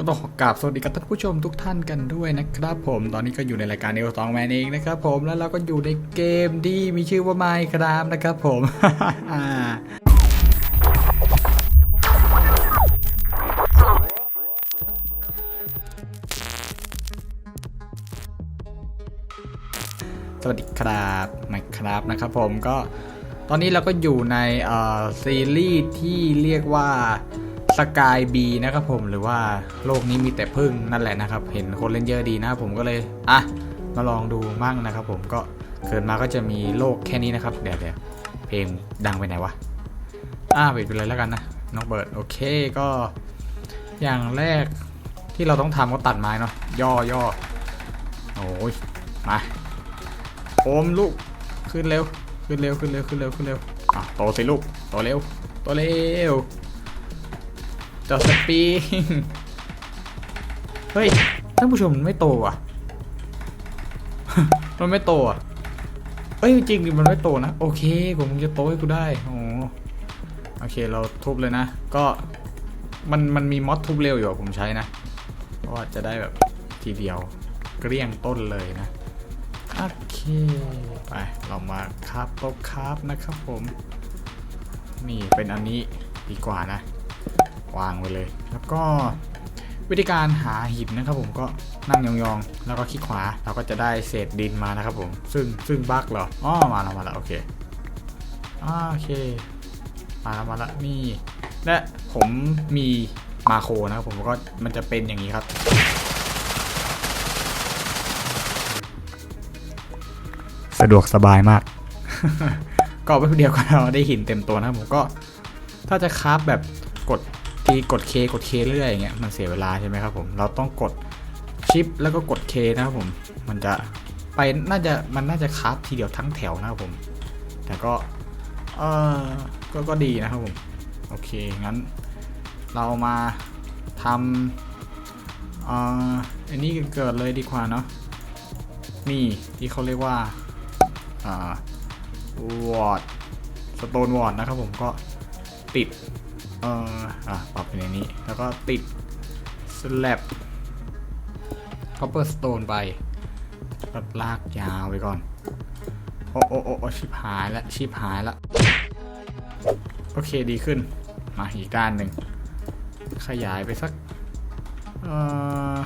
ก็ต้องขอกราบสวัสดีกับท่านผู้ชมทุกท่านกันด้วยนะครับผมตอนนี้ก็อยู่ในรายการเนวสองแมนเองนะครับผมแล้วเราก็อยู่ในเกมที่มีชื่อว่าไมค์ครับนะครับผมสวัสดีครับไมค์ครับนะครับผมก็ตอนนี้เราก็อยู่ในซีรีส์ที่เรียกว่า สกายบีนะครับผมหรือว่าโลกนี้มีแต่พึ่งนั่นแหละนะครับ เห็นคนเล่นเยอะดีนะผมก็เลยอะมาลองดูมั่งนะครับผมก็เกิดมาก็จะมีโลกแค่นี้นะครับเดี๋ยวเดี๋ยวเพลงดังไปไหนวะอ่าปิดไปเลยแล้วกันนะน้องเบิร์ดโอเคก็ อย่างแรกที่เราต้องทำก็ตัดไม้เนาะย่อย่อโอ้ยมาโอมลูกขึ้นเร็ว ขึ้นเร็วขึ้นเร็วขึ้นเร็วขึ้นเร็วอะโตสิลูกโตเร็วโตเร็ว จอสปริงเฮ้ยท่านผู้ชมมันไม่โตอะ มันไม่โตอะเอ้ยจริงดิมันไม่โตนะ โอเคผมจะโตให้กูได้โอ้โอเคเราทุบเลยนะ ก็มันมันมีมอดทุบเร็วอยู่ผมใช้นะเพราะว่าจะได้แบบทีเดียวเกลี้ยงต้นเลยนะโอเคไปเรามาคราบโต๊ะคราบนะครับผม นี่เป็นอันนี้ดีกว่านะ วางไว้เลย แล้วก็วิธีการหาหินนะครับผมก็นั่งยองๆ แล้วก็คลิกขวาเราก็จะได้เศษดินมานะครับผม ซึ่งซึ่งบั๊กเหรออ๋อมาแล้วมาแล้วโอเคโอเค มาแล้วมาแล้วนี่ และผมมีมาโครนะครับผมก็มันจะเป็นอย่างนี้ครับ สะดวกสบายมาก ก็ไปเดียวก็เราได้หินเต็มตัวนะครับผมก็ถ้าจะคราฟแบบ ทีกด K กด K เรื่อยอย่างเงี้ยมันเสียเวลาใช่ไหมครับผมเราต้องกดชิปแล้วก็กด K นะครับผมมันจะไปน่าจะมันน่าจะคราฟทีเดียวทั้งแถวนะครับผม แต่ก็เออก็ก็ดีนะครับผมโอเคงั้นเรามาทำเอ่ออันนี้เกิดเลยดีกว่าเนาะนี่ที่เขาเรียกว่าอ่าวอร์ดสโตนวอร์ดนะครับผมก็ติด เอออะปรับไปในนี้ แล้วก็ติดสแลบคอปเปอร์สโตนไปก็ลากยาวไปก่อนโอ้โอ้โอ้โอ้ชิบหายละชิบหายละ โอเคดีขึ้น มาอีกด้านหนึ่ง ขยายไปสัก เอ่อ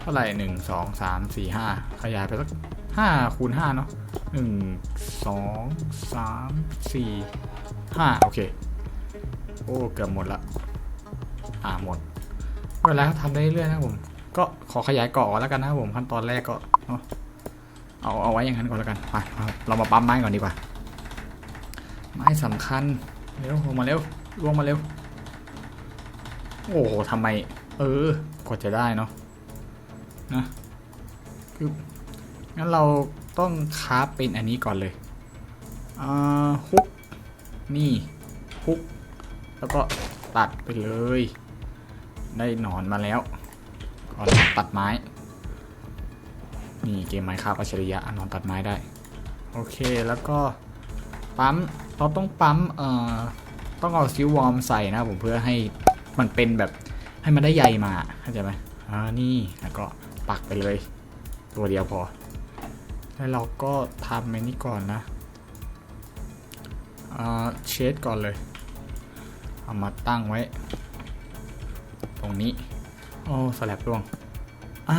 เท่าไหร่หนึ่งสองสามสี่ห้าขยายไปสักห้าคูณห้าเนาะหนึ่งสองสามสี่ห้าโอเค โอ้เกือบหมดละ อ่าหมดเวลาทำได้เรื่อยๆนะครับผม ก็ขอขยายเกาะก่อนแล้วกันนะครับผมขั้นตอนแรกก็เอาเอาเอาไว้อย่างนั้นก่อนแล้วกันไปเอาเรามาปั๊มไม้ก่อนดีกว่า ไม้สำคัญเร็วลงมาเร็วลงมาเร็ว โอ้โหทำไม เออกว่าจะได้เนาะนะคืองั้นเราต้องคราฟเป็นอันนี้ก่อนเลยอ่าฮุกนี่ฮุก แล้วก็ตัดไปเลย ได้หนอนมาแล้วก่อนตัดไม้ นี่เกมไม้คาบอัจฉริยะนอนตัดไม้ได้ โอเคแล้วก็ปั๊มเราต้องปั๊มเอ่อต้องเอาซิลวอร์มใส่นะผมเพื่อให้มันเป็นแบบให้มันได้ใยมาเข้าใจไหมอ่านี่แล้วก็ปักไปเลย ตัวเดียวพอ แล้วเราก็ทำในนี้ก่อนนะอ่าเชดก่อนเลย เอามาตั้งไว้ ตรงนี้ โอ้สลับร่วงอ่า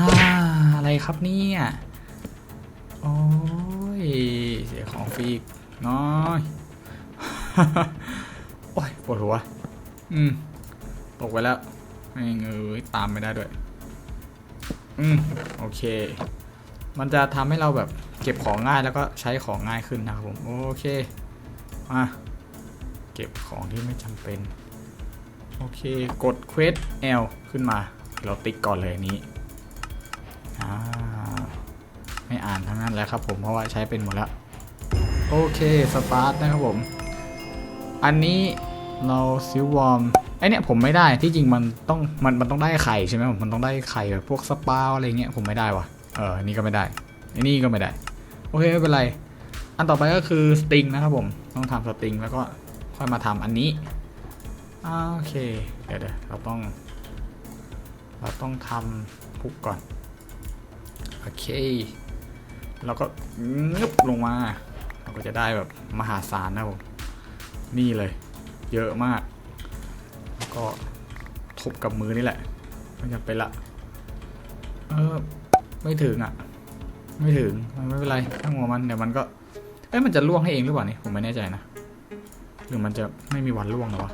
อะไรครับเนี่ยโอ้ยเสียของฟรีอีกน้อยโอ้ยปวดหัว อืมตกไปแล้วไม่งเอ้ยตามไม่ได้ด้วย อืมโอเค มันจะทำให้เราแบบเก็บของง่ายแล้วก็ใช้ของง่ายขึ้นนะครับผม โอเค มา เก็บของที่ไม่จำเป็น โอเค กด Quest L ขึ้นมา เราติ๊กก่อนเลยนี้ไม่อ่านทั้งนั้นแล้วครับผมเพราะว่าใช้เป็นหมดแล้ว โอเค สตาร์ทนะครับผม อันนี้เราซิลวอร์มไอเนี่ยผมไม่ได้ที่จริงมันต้องมันมันต้องได้ไข่ใช่ไหมผมมันต้องได้ไข่แบบพวกสปาอะไรเงี้ยผมไม่ได้ว่ะเอออนนี่ก็ไม่ได้อันนี้ก็ไม่ได้ โอเคไม่เป็นไร อันต่อไปก็คือสติงนะครับผมต้องทำสติงแล้วก็ ค่อยมาทำอันนี้โอเค เดี๋ยวเดี๋ยวเราต้อง เราต้องทำพุกก่อน โอเคแล้วก็งึบลงมา เราก็จะได้แบบมหาศาลนะผม นี่เลย เยอะมาก แล้วก็ทุบกับมือนี่แหละไม่จำเป็นละ เออ ไม่ถึงอะ ไม่ถึงมันไม่เป็นไรตั้งหัวมัน เดี๋ยวมันก็ เอ้ยมันจะล่วงให้เองหรือเปล่านี่ ผมไม่แน่ใจนะ หรือมันจะไม่มีวันล่วงหรอวะ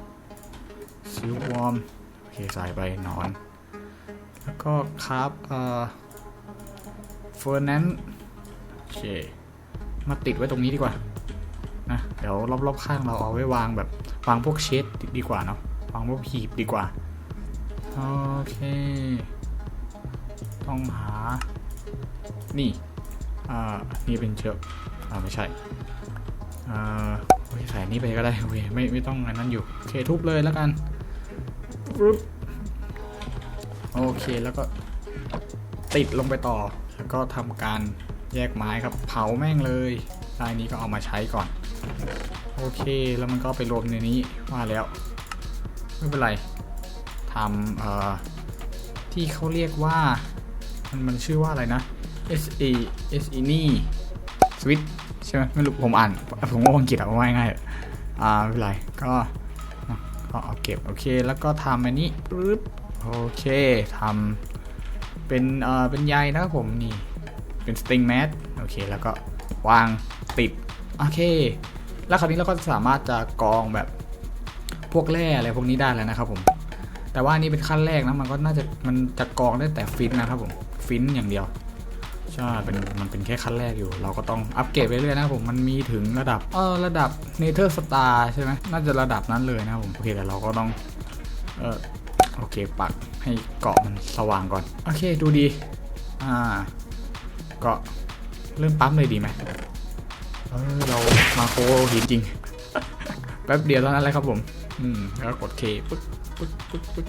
ซิลวอมโอเคใส่ไปหนอน แล้วก็คราฟเอ่อเฟอร์นันโอเค มาติดไว้ตรงนี้ดีกว่านะเดี๋ยวรอบๆข้างเราเอาไว้วางแบบวางพวกเชดดีกว่าเนาะวางพวกหีบดีกว่า โอเค ต้องหา นี่ อ่า นี่เป็นเชือกอ่า ไม่ใช่ อ่า ใส่นี่ไปก็ได้โอเคไม่ไม่ต้องอันนั้นอยู่โอเคทุบเลยแล้วกันปึ๊บโอเคแล้วก็ติดลงไปต่อแล้วก็ทำการแยกไม้ครับเผาแม่งเลยลายนี้ก็เอามาใช้ก่อน โอเคแล้วมันก็ไปรวมในนี้ว่าแล้ว ไม่เป็นไรทำเอ่อที่เขาเรียกว่า มันมันชื่อว่าอะไรนะ S E S E นี่สวิต ช่ไหมไม่รู้ผมอ่านผมว่าอังกฤษอะว่าง่ายอ่าไม่เป็นไรก็ก็เอาเก็บโอเคแล้วก็ทำอันนี้ปึ๊บโอเคทำเป็นเอ่อเป็นใยนะครับผมนี่เป็นสติงแมสโอเคแล้วก็วางติดโอเค แล้วคราวนี้เราก็สามารถจะกรองแบบพวกแร่อะไรพวกนี้ได้แล้วนะครับผมแต่ว่านนี้เป็นขั้นแรกนะมันก็น่าจะมันจะกรองได้แต่ฟินนะครับผมฟินอย่างเดียว ใช่เป็นมันเป็นแค่ขั้นแรกอยู่ เราก็ต้องอัปเกรดไปเรื่อยนะครับผมมันมีถึงระดับเออระดับเนเธอร์สตาร์ใช่ไหมน่าจะระดับนั้นเลยนะครับผมโอเคแต่เราก็ต้องเออโอเคปักให้เกาะมันสว่างก่อน โอเคดูดี อ่าก็เริ่มปั๊มเลยดีไหมเออเรามาโคหินจริง แป๊บเดียวเท่านั้นเลยครับผม อืมแล้วกดเคปึ๊กปึ๊กปึ๊กปึ๊ก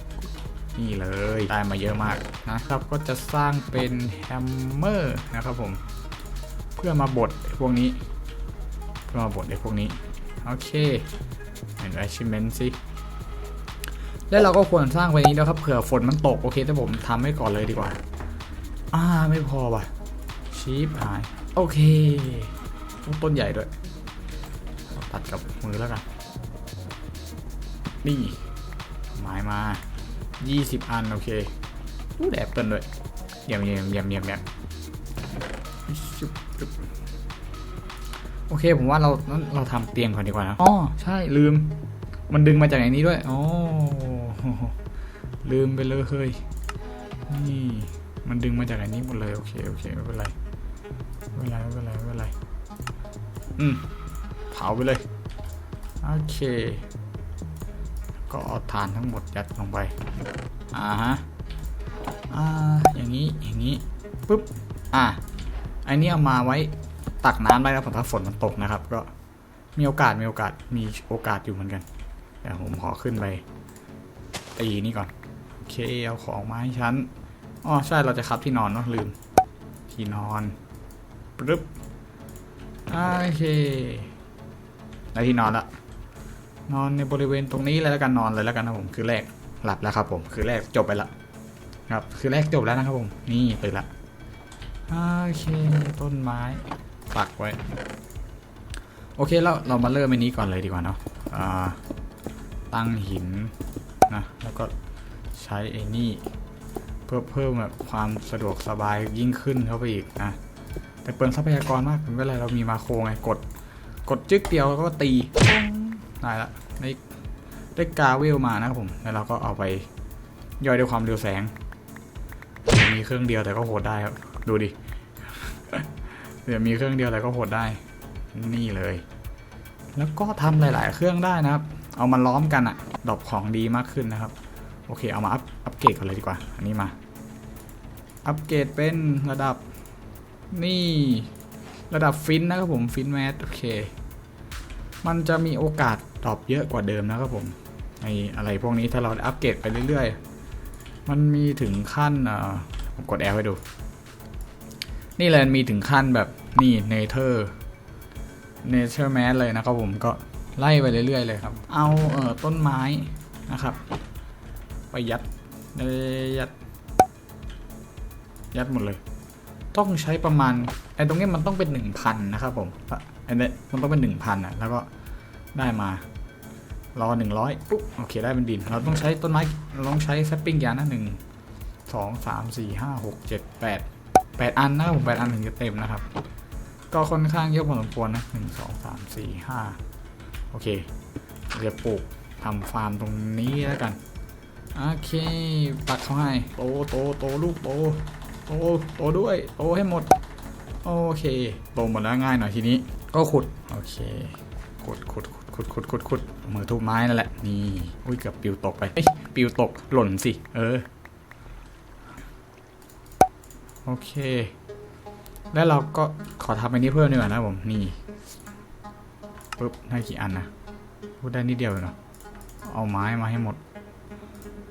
นี่เลยได้มาเยอะมากนะครับ ก็จะสร้างเป็นแฮมเมอร์นะครับผม เพื่อมาบดไอ้พวกนี้เพื่อมาบดไอ้พวกนี้ โอเคเห็น achievement สิแล้วเราก็ควรสร้างไปนี้ด้วครับเผื่อฝนมันตก โอเคแต่ผมทำไว้ก่อนเลยดีกว่า อ่าไม่พอว่ะชีพหาย โอเคต้นใหญ่ด้วย ตัดกับมือแล้วกัน นี่ ไม้มา 20อัน โอเคอู้แดแอปเปิลด้วยเยี่ยมเยี่ยมเยี่ยมเยี่ยมเยี่ยมชุบชุบโอเค ผมว่าเราเราทำเตียงก่อนดีกว่านะอ๋อใช่ลืม มันดึงมาจากไหนนี้ด้วยอ๋อลืมไปเลยเฮ้ยนี่มันดึงมาจากไหนนี้หมดเลย โอเคโอเคไม่เป็นไรไม่เป็นไรไม่เป็นไรไม่เป็นไรอืมเผาไปเลย โอเค ก็เอาฐานทั้งหมดยัดลงไป อ่าฮะ อ่า อย่างนี้ อย่างนี้ ปุ๊บ อ่าไอันนี้เอามาไว้ตักน้ำได้ครับผมถ้าฝนมันตกนะครับ ก็มีโอกาส มีโอกาส มีโอกาสอยู่เหมือนกันเดี๋ยวผมขอขึ้นไปตีนี่ก่อน โอเค เอาของมาให้ฉัน อ๋อ ใช่ เราจะคับที่นอนเนาะลืม ที่นอนปึ๊บ โอเค ได้ที่นอนละ นอนในบริเวณตรงนี้เลยแล้วกันนอนเลยแล้วกันนะผมคือแรกหลับแล้วครับผมคือแรกจบไปละครับคือแรกจบแล้วนะครับผมนี่ตื่นละโอเคต้นไม้ปักไว้ โอเคแล้วเรามาเริ่มอันนี้ก่อนเลยดีกว่าเนาะอ่าตั้งหินนะแล้วก็ใช้ไอ้นี่เพื่อเพิ่มแบบความสะดวกสบายยิ่งขึ้นเข้าไปอีกนะแต่เปิดทรัพยากรมากเป็นเวลาเรามีมาโครไงกด กดจึ๊กเดียวแล้วก็ตีปุ้ง ได้ละได้ได้กาเวลมานะครับผม แล้วเราก็เอาไปย่อยด้วยความเร็วแสง มีเครื่องเดียวแต่ก็โหดได้ครับ ดูดิ เดี๋ยวมีเครื่องเดียวแต่ก็โหดได้ นี่เลย แล้วก็ทำหลาย ๆ เครื่องได้นะครับ เอามาล้อมกันอะดรอปของดีมากขึ้นนะครับ โอเค เอามาอัพอัปเกรดกันเลยดีกว่า อันนี้มา อัปเกรดเป็นระดับนี่ระดับฟินนะครับผมฟินแมสโอเค มันจะมีโอกาส ดรอปเยอะกว่าเดิมนะครับผมในอะไรพวกนี้ถ้าเราอัปเกรดไปเรื่อยๆ มันมีถึงขั้นอ่าผมกดแอลให้ดู นี่เลยมีถึงขั้นแบบนี่เนเธอร์เนเธอร์แมสเลยนะครับผมก็ไล่ไปเรื่อยๆเลยครับ เอาเออต้นไม้นะครับ ไปยัดยัด ยัดหมดเลย ต้องใช้ประมาณไอ้ตรงนี้มันต้องเป็นหนึ่งพันนะครับผมไอ้เนี่ยมันต้องเป็นหนึ่งพันอะแล้วก็ได้มา รอหนึ่งร้อยปุ๊บโอเคได้เป็นดิน เราต้องใช้ต้นไม้เราต้องใช้แซปปิ้งยานะหนึ่งสองสามสี่ห้าหกเจ็ดแปดแปดอันนะครับผมแปดอันถึงจะเต็มนะครับ ก็ค่อนข้างเยอะพอสมควรนะหนึ่งสองสามสี่ห้าโอเคเราจะปลูกทำฟาร์มตรงนี้แล้วกันโอเคปักเขาให้โตโตโตลูกโตโตโตด้วยโตให้หมด โอเคโตหมดแล้วง่ายหน่อยทีนี้ ก็ขุด โอเคขุดขุดขุดขุดขุดขุดมือทุบไม้นั่นแหละ นี่ อุ้ยเกือบปิวตกไปปิวตกหล่นสิ เออ โอเค แล้วเราก็ขอทำอันนี้เพิ่มดีกว่านะผม นี่ปึ๊บได้กี่อันนะพูดได้นิดเดียวเลยเนาะเอาไม้มาให้หมด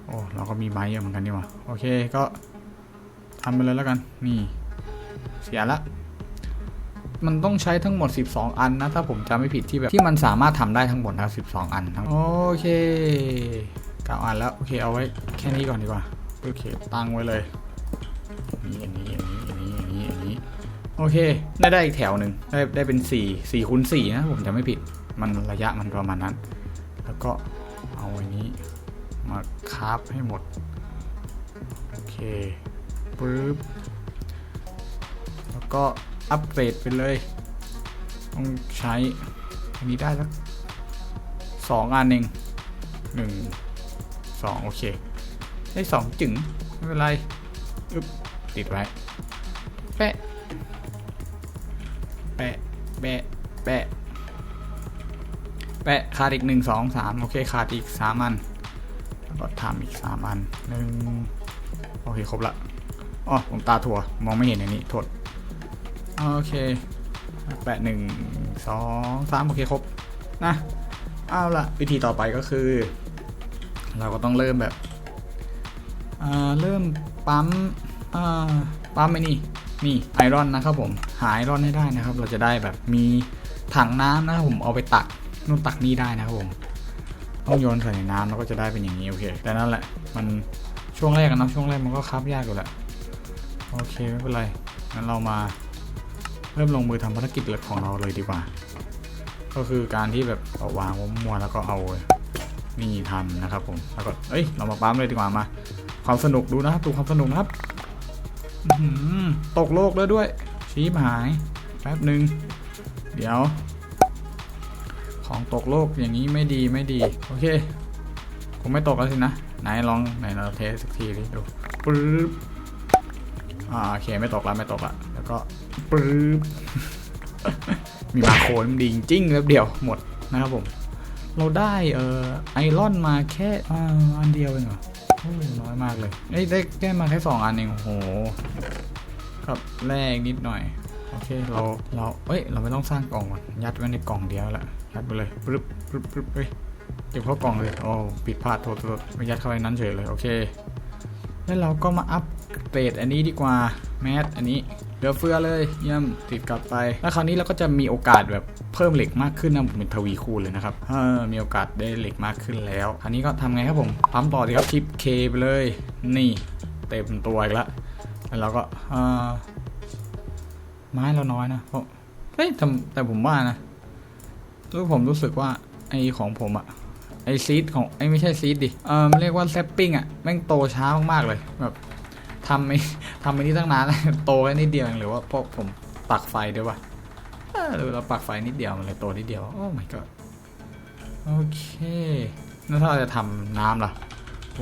โอ้ เราก็มีไม้เยอะเหมือนกันนี่หว่า โอเค ก็ทำไปเลยแล้วกัน นี่ เสียละ มันต้องใช้ทั้งหมด 12 อันนะ ถ้าผมจำไม่ผิดที่แบบที่มันสามารถทำได้ทั้งหมดนะ12 อันทั้งโอเคเก้าอันแล้วโอเคเอาไว้แค่นี้ก่อนดีกว่าโอเคตั้งไว้เลยนี่อย่างนี้อย่างนี้อย่างนี้อย่างนี้อย่างนี้โอเคได้ได้อีกแถวหนึ่งได้ได้เป็น4 4คูณ4นะผมจำไม่ผิดมันระยะมันประมาณนั้น แล้วก็เอาอันนี้มาคาบให้หมดโอเคปึ๊บแล้วก็ อัปเกรดไปเลย ต้องใช้ อันนี้ได้สักสองอันเองหนึ่งสองโอเค ได้สองจึงไม่เป็นไรอึบติดไว้แปะแปะแปะแปะแปะขาดอีกหนึ่งสองสามโอเคขาดอีกสามอันแล้วก็ทำอีกสามอันหนึ่งโอเคครบละอ๋อผมตาถั่วมองไม่เห็นอย่างนี้โทษ โอเคแปะหนึ่งสองสามโอเคครบนะเอาละวิธีต่อไปก็คือ เราก็ต้องเริ่มแบบเริ่มปั๊มปั๊มไอ้นี่นี่ไอรอนนะครับผมหาไอรอนให้ได้นะครับ เราจะได้แบบมีถังน้ำนะครับผมเอาไปตักนู่นตักนี่ได้นะครับผมต้องโยนใส่ในน้ำแล้วก็จะได้เป็นอย่างนี้โอเค แต่นั่นแหละมันช่วงแรกนะช่วงแรกมันก็คับยากอยู่แหละโอเคไม่เป็นไรงั้นเรามา เริ่มลงมือทำภารกิจหลักของเราเลยดีกว่า ก็คือการที่แบบเอาวางมั่วๆแล้วก็เอานี่ทำนะครับผมแล้วก็เอ้ยเรามาปั๊มเลยดีกว่ามา ความสนุกดูนะครับดูความสนุกนะครับตกโลกแล้วด้วย ชี้หายแป๊บหนึ่งเดี๋ยว ของตกโลกอย่างนี้ไม่ดีไม่ดี โอเคคงไม่ตกแล้วสินะไหนลองไหนเราเทสสักทีดิดูปึ๊บอ่าโอเคไม่ตกละไม่ตกละ แล้วก็ปึ๊บมีมาโคนดีจริงแล้วเดียวหมดนะครับผม เราได้เอ่อไอรอนมาแค่อ,อันเดียวเองเหรอน้อยมากเลยเอ้ยได้ได้มาแค่สองอันเองโอ้โหครับแรกนิดหน่อยโอเคเราเราเอ้ยเราไม่ต้องสร้างกล่องก่อนยัดไว้ในกล่องเดียวแหละยัดไปเลยปึ๊บปึ๊บปึ๊บเฮ้ยเก็บเข้ากล่องเลยโอ้ผิดพลาดโทษโทษไม่ยัดเข้าไปนั้นเฉยเลยโอเค แล้วเราก็มาอัปเกรดอันนี้ดีกว่าแมสอันนี้ เหลือเฟือเลยเยี่ยมติดกลับไป แล้วคราวนี้เราก็จะมีโอกาสแบบเพิ่มเหล็กมากขึ้นนะผมเป็นทวีคูณเลยนะครับเออมีโอกาสได้เหล็กมากขึ้นแล้วคราวนี้ก็ทำไงครับผมปั๊มต่อดีครับทิปเคไปเลย นี่เต็มตัวอีกแล้วแล้วเราก็เออไม้เราน้อยนะเพราะเฮ้ยแต่แต่ผมว่านะรู้ผมรู้สึกว่าไอของผมอะไอซีดของไอไม่ใช่ซีดดิเออมันเรียกว่าแซปปิ้งอะแม่งโตช้ามากๆเลยแบบ ทำไอทำไปนี้ตั้งนานแล้วโตแค่นิดเดียวเองหรือว่าเพราะผมปักไฟด้วยวะเออหรือเราปักไฟนิดเดียวมันเลยโตนิดเดียวโอ้ my god โอเคแล้วถ้าเราจะทำน้ำล่ะ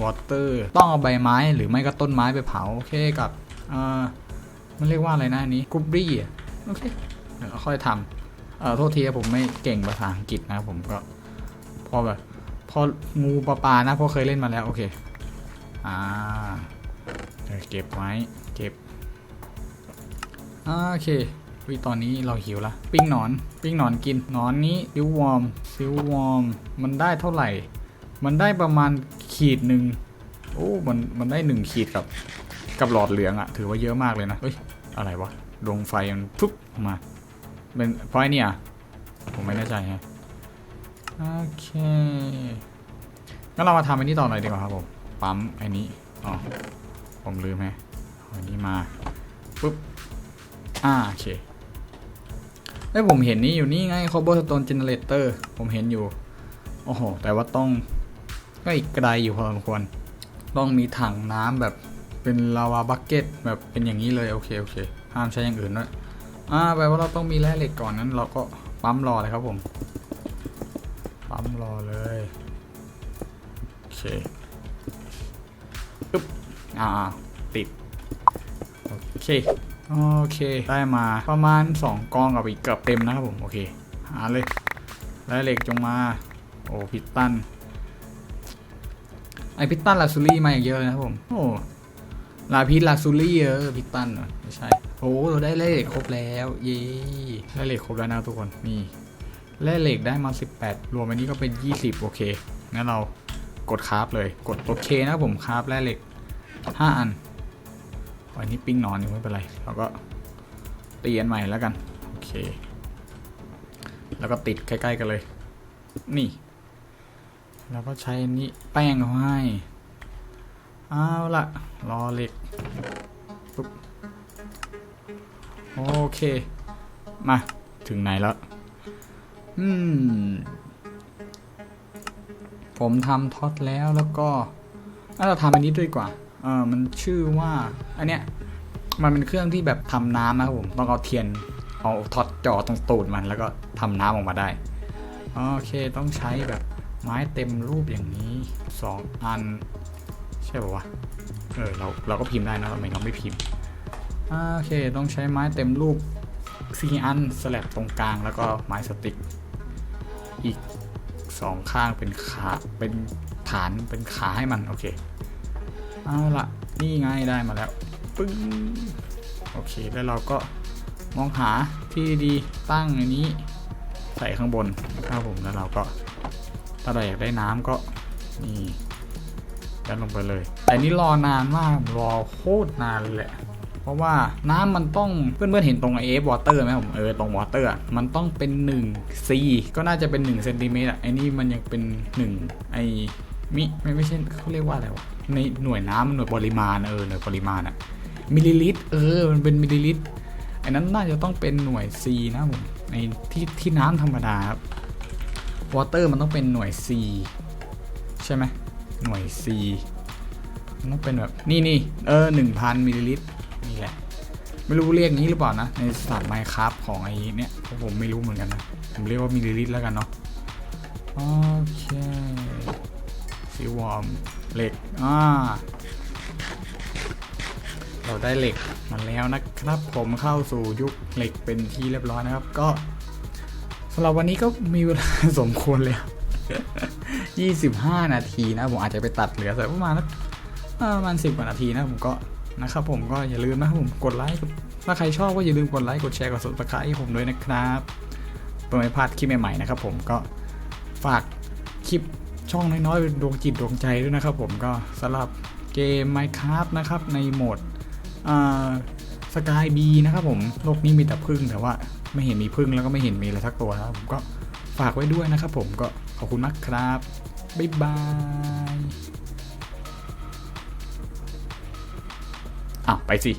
water ต้องเอาใบไม้หรือไม่ก็ต้นไม้ไปเผาโอเคกับเอ่อมันเรียกว่าอะไรนะอันนี้กุบบี้อ่โอเคเดี๋ยวค่อยทำเอ่อโทษทีครับผมไม่เก่งภาษาอังกฤษนะผมก็พอแบบพองูปลาปลานะพราะเคยเล่นมาแล้ว โอเค อ่า เก็บไว้ เก็บ โอเควิตอนนี้เราหิวละ ปิ้งหนอน ปิ้งหนอนกิน หนอนนี้ซิววอร์มซิววอร์ม มันได้เท่าไหร่ มันได้ประมาณขีดหนึ่งโอ้ มัน มันได้หนึ่งขีดกับ กับหลอดเหลืองอะถือว่าเยอะมากเลยนะเฮ้ย อะไรวะ ดวงไฟมันปุ๊บออกมา เป็นไอ้เนี่ย ผมไม่แน่ใจฮะ โอเค งั้นเรามาทำอันนี้ต่อหน่อยดีกว่าครับผม ปั๊มไอ้นี้ อ๋อ ผมลืมไหมเอาอันนี้มาปุ๊บอ่าโอเคไอ้ผมเห็นนี่อยู่นี่ไง cobblestone generator ผมเห็นอยู่ โอ้โห แต่ว่าต้อง ก็อีกไกลอยู่พอสมควร ต้องมีถังน้ำแบบเป็นลาวาบักเก็ตแบบเป็นอย่างนี้เลย โอเคโอเค ห้ามใช้อย่างอื่นด้วยอ่าแปลว่าเราต้องมีแร่เหล็กก่อนนั้นเราก็ปั๊มรอเลยครับผม ปั๊มรอเลย โอเค อ่าติด โอเค โอเค ได้มาประมาณ 2กองกับอีกเกือบเต็มนะครับผม โอเค หาเลยแร่เหล็กจงมา โอ้พิตตัน ไอพิตตันลาซูรี่มาอย่างเยอะเลยนะครับผม โอ้ลาพิษลาซูรี่เออพิตตันเหรอไม่ใช่ โอ้เราได้แร่เหล็กครบแล้ว เย้แร่เหล็กครบแล้วนะทุกคน นี่แร่เหล็กได้มา 18 รวมอันนี้ก็เป็น 20 โอเค งั้นเรากดคราฟเลย กดโอเคนะครับผมคราฟแร่เหล็ก 5อันอันนี้ปิ้งนอนอยู่ไม่เป็นไรเราก็ตีอันใหม่แล้วกัน โอเค แล้วก็ติดใกล้ๆกันเลย นี่ แล้วก็ใช้อันนี้แป้งเขาให้เอาละรอเหล็กปุ๊บโอเค มา ถึงไหนแล้ว อืม ผมทำท็อตแล้วแล้วก็น่าจะทำอันนี้ด้วยกว่า เออมันชื่อว่า อันเนี้ย มันเป็นเครื่องที่แบบทำน้ำนะครับผม ต้องเอาเทียน เอาท็อตจ่อตรงตูดมัน แล้วก็ทำน้ำออกมาได้ โอเค ต้องใช้แบบไม้เต็มรูปอย่างนี้สองอัน ใช่ป่าวะ เออ เรา เราก็พิมพ์ได้นะทำไมเราไม่พิมพ์ โอเค ต้องใช้ไม้เต็มรูปสี่อันสลับตรงกลางแล้วก็ไม้สติ๊กอีกสองข้างเป็นขาเป็นฐานเป็นขาให้มัน โอเค เอาละนี่ไงได้มาแล้วปึ้งโอเคแล้วเราก็มองหาที่ดีตั้งอันนี้ใส่ข้างบนครับผมแล้วเราก็ถ้าเราอยากได้น้ำก็นี่ยัดลงไปเลย แต่นี่รอนานมากรอโคตรนานเลยแหละเพราะว่าน้ำมันต้องเพื่อนๆเห็นตรงเอฟวอเตอร์ไหมผมเออตรงวอเตอร์มันต้องเป็น1 c ก็น่าจะเป็น1เซนติเมตรอะไอ้นี่มันยังเป็น1ไอ้มิไม่ไม่ใช่เขาเรียกว่าอะไรวะ ในหน่วยน้ำหน่วยปริมาณเออหน่วยปริมาณอะมิลลิลิตรเออมันเป็นมิลลิลิตรไอ้นั้นน่าจะต้องเป็นหน่วย c นะผมในที่ที่น้ำธรรมดาครับวอเตอร์มันต้องเป็นหน่วย c ใช่ไหมหน่วย c มันต้องเป็นแบบนี่นี่เออหนึ่งพันมิลลิลิตรนี่แหละ ไม่รู้เรียกงี้หรือเปล่านะ ในศาสตร์ไมครับของไอ้เนี่ยผมไม่รู้เหมือนกันนะผมเรียกว่ามิลลิลิตรแล้วกันเนาะโอเคซีวอร์ม เหล็กอ่าเราได้เหล็กมาแล้วนะครับผมเข้าสู่ยุคเหล็กเป็นที่เรียบร้อยนะครับ ก็สำหรับวันนี้ก็มีเวลาสมควรเลย25 นาทีนะผมอาจจะไปตัดเหลือสักประมาณประมาณ10กว่านาทีนะผมก็นะครับผมก็อย่าลืมนะผมกดไลค์ถ้าใครชอบก็อย่าลืมกดไลค์กดแชร์กด subscribe ให้ผมด้วยนะครับเพื่อไม่พลาดคลิปใหม่ๆนะครับผมก็ฝากคลิป ช่องน้อยๆเป็นดวงจิตดวงใจด้วยนะครับผมก็สำหรับเกม Minecraft นะครับในโหมดสกายบีนะครับผมโลกนี้มีแต่พึ่งแต่ว่าไม่เห็นมีพึ่งแล้วก็ไม่เห็นมีอะไรสักตัวนะครับผมก็ฝากไว้ด้วยนะครับผมก็ขอบคุณมากครับ บ๊ายบายอะไปสิ